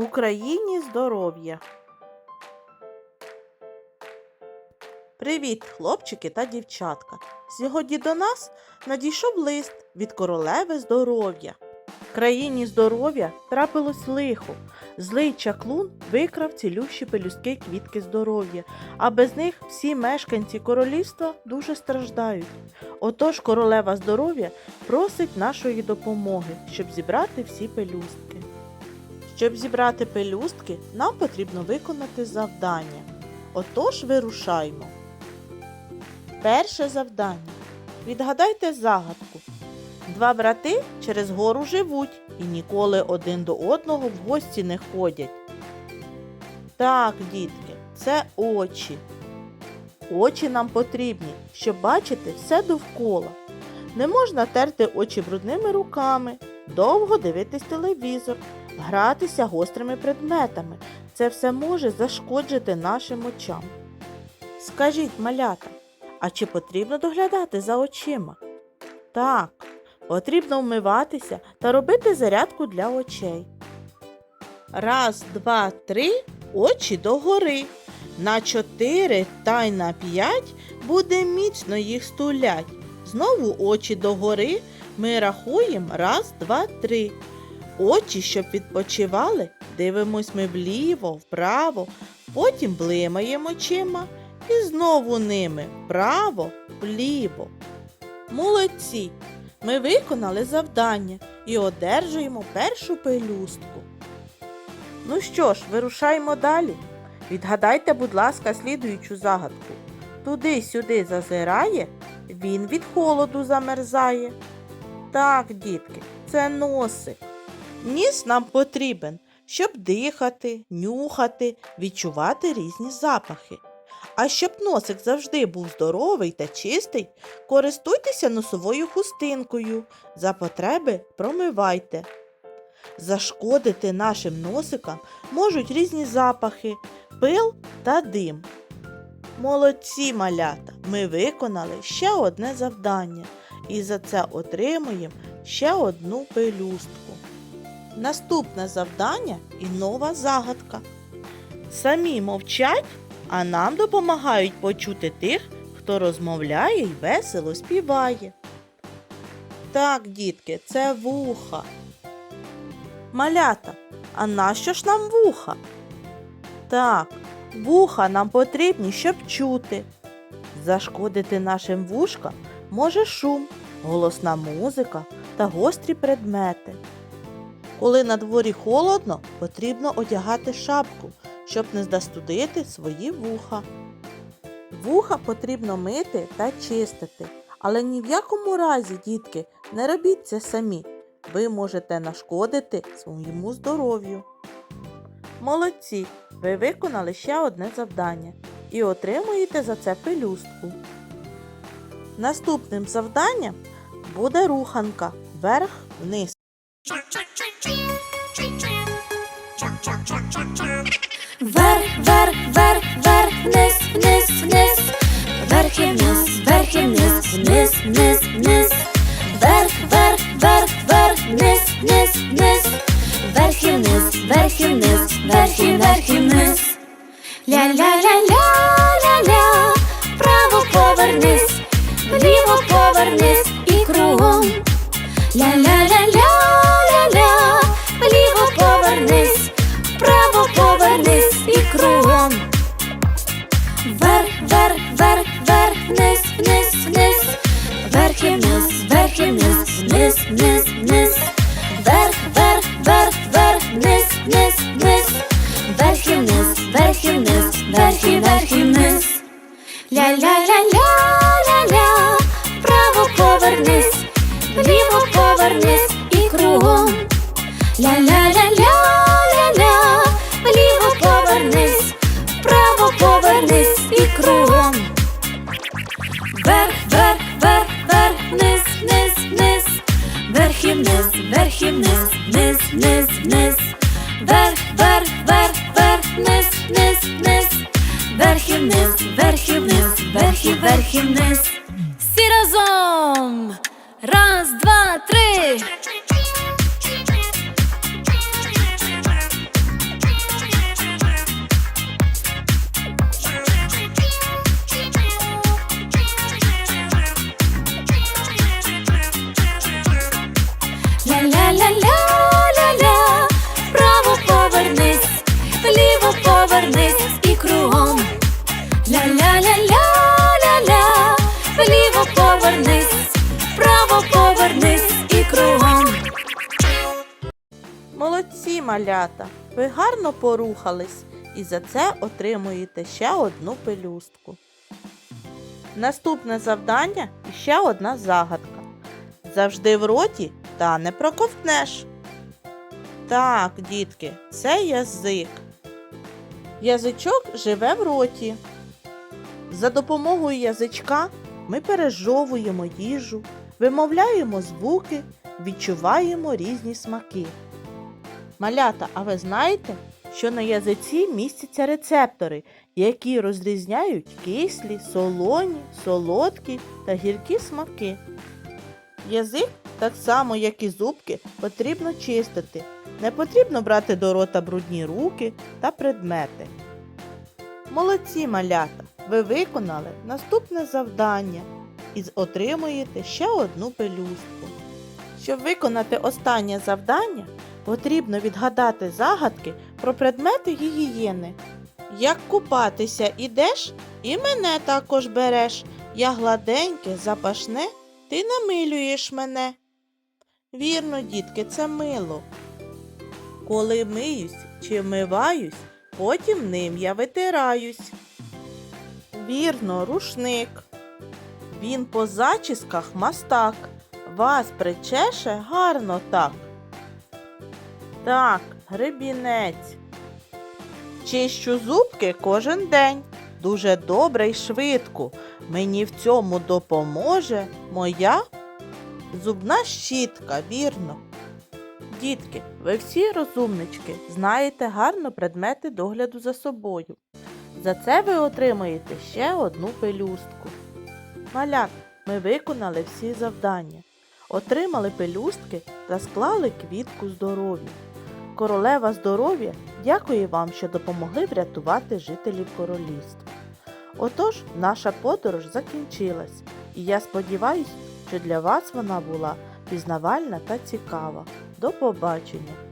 Україні здоров'я. Привіт, хлопчики та дівчатка. Сьогодні до нас надійшов лист від королеви здоров'я. Країні здоров'я трапилось лихо. Злий чаклун викрав цілющі пелюстки квітки здоров'я, а без них всі мешканці королівства дуже страждають. Отож королева здоров'я просить нашої допомоги, щоб зібрати всі пелюстки. Щоб зібрати пелюстки, нам потрібно виконати завдання. Отож вирушаймо. Перше завдання. Відгадайте загадку. Два брати через гору живуть і ніколи один до одного в гості не ходять. Так, дітки, це очі. Очі нам потрібні, щоб бачити все довкола. Не можна терти очі брудними руками, довго дивитись телевізор, гратися гострими предметами. Це все може зашкоджити нашим очам. Скажіть, малята, а чи потрібно доглядати за очима? Так, потрібно вмиватися та робити зарядку для очей. Раз, два, три, очі догори. На чотири та й на п'ять буде міцно їх стулять. Знову очі догори. Ми рахуємо раз, два, три. Очі, щоб відпочивали, дивимось ми вліво, вправо, потім блимаємо очима і знову ними вправо, вліво. Молодці! Ми виконали завдання і одержуємо першу пелюстку. Ну що ж, вирушаємо далі. Відгадайте, будь ласка, слідуючу загадку. Туди-сюди зазирає, він від холоду замерзає. Так, дітки, це носик. Ніс нам потрібен, щоб дихати, нюхати, відчувати різні запахи. А щоб носик завжди був здоровий та чистий, користуйтеся носовою хустинкою. За потреби промивайте. Зашкодити нашим носикам можуть різні запахи, пил та дим. Молодці малята! Ми виконали ще одне завдання і за це отримуємо ще одну пелюстку. Наступне завдання і нова загадка. Самі мовчать, а нам допомагають почути тих, хто розмовляє й весело співає. Так, дітки, це вуха. Малята, а нащо ж нам вуха? Так, вуха нам потрібні, щоб чути. Зашкодити нашим вушкам може шум, голосна музика та гострі предмети. Коли на дворі холодно, потрібно одягати шапку, щоб не застудити свої вуха. Вуха потрібно мити та чистити, але ні в якому разі, дітки, не робіть це самі. Ви можете нашкодити своєму здоров'ю. Молодці! Ви виконали ще одне завдання і отримуєте за це пелюстку. Наступним завданням буде руханка вверх-вниз. Вниз, вниз, Вверх, вверх, вверх, вверх, вниз, вниз, вниз, вверх і вниз, вверх і вниз, вниз, вниз, вниз, вверх, вверх, вверх, вверх, вниз, вниз, вниз, вверх і вниз, вверх і вниз, вверх Ля-ля-ля-ля-ля, повернись, вправо повернись і кругом. Молодці малята! Ви гарно порухались і за це отримуєте ще одну пелюстку. Наступне завдання і ще одна загадка. Завжди в роті, та не проковтнеш. Так, дітки, це язик. Язичок живе в роті. За допомогою язичка ми пережовуємо їжу, вимовляємо звуки, відчуваємо різні смаки. Малята, а ви знаєте, що на язиці містяться рецептори, які розрізняють кислі, солоні, солодкі та гіркі смаки. Язик, так само як і зубки, потрібно чистити. Не потрібно брати до рота брудні руки та предмети. Молодці малята! Ви виконали наступне завдання і отримуєте ще одну пелюстку. Щоб виконати останнє завдання, потрібно відгадати загадки про предмети гігієни. Як купатися ідеш, і мене також береш. Я гладеньке, запашне, ти намилюєш мене. Вірно, дітки, це мило. Коли миюсь чи вмиваюсь, потім ним я витираюсь. Вірно, рушник. Він по зачісках мастак, вас причеше гарно так. Так, гребінець. Чищу зубки кожен день. Дуже добре й швидко. Мені в цьому допоможе моя зубна щітка, вірно. Дітки, ви всі розумнички, знаєте гарно предмети догляду за собою. За це ви отримаєте ще одну пелюстку. Малят, ми виконали всі завдання, отримали пелюстки та склали квітку здоров'я. Королева здоров'я дякує вам, що допомогли врятувати жителів королівства. Отож, наша подорож закінчилась, і я сподіваюся, що для вас вона була пізнавальна та цікава. До побачення!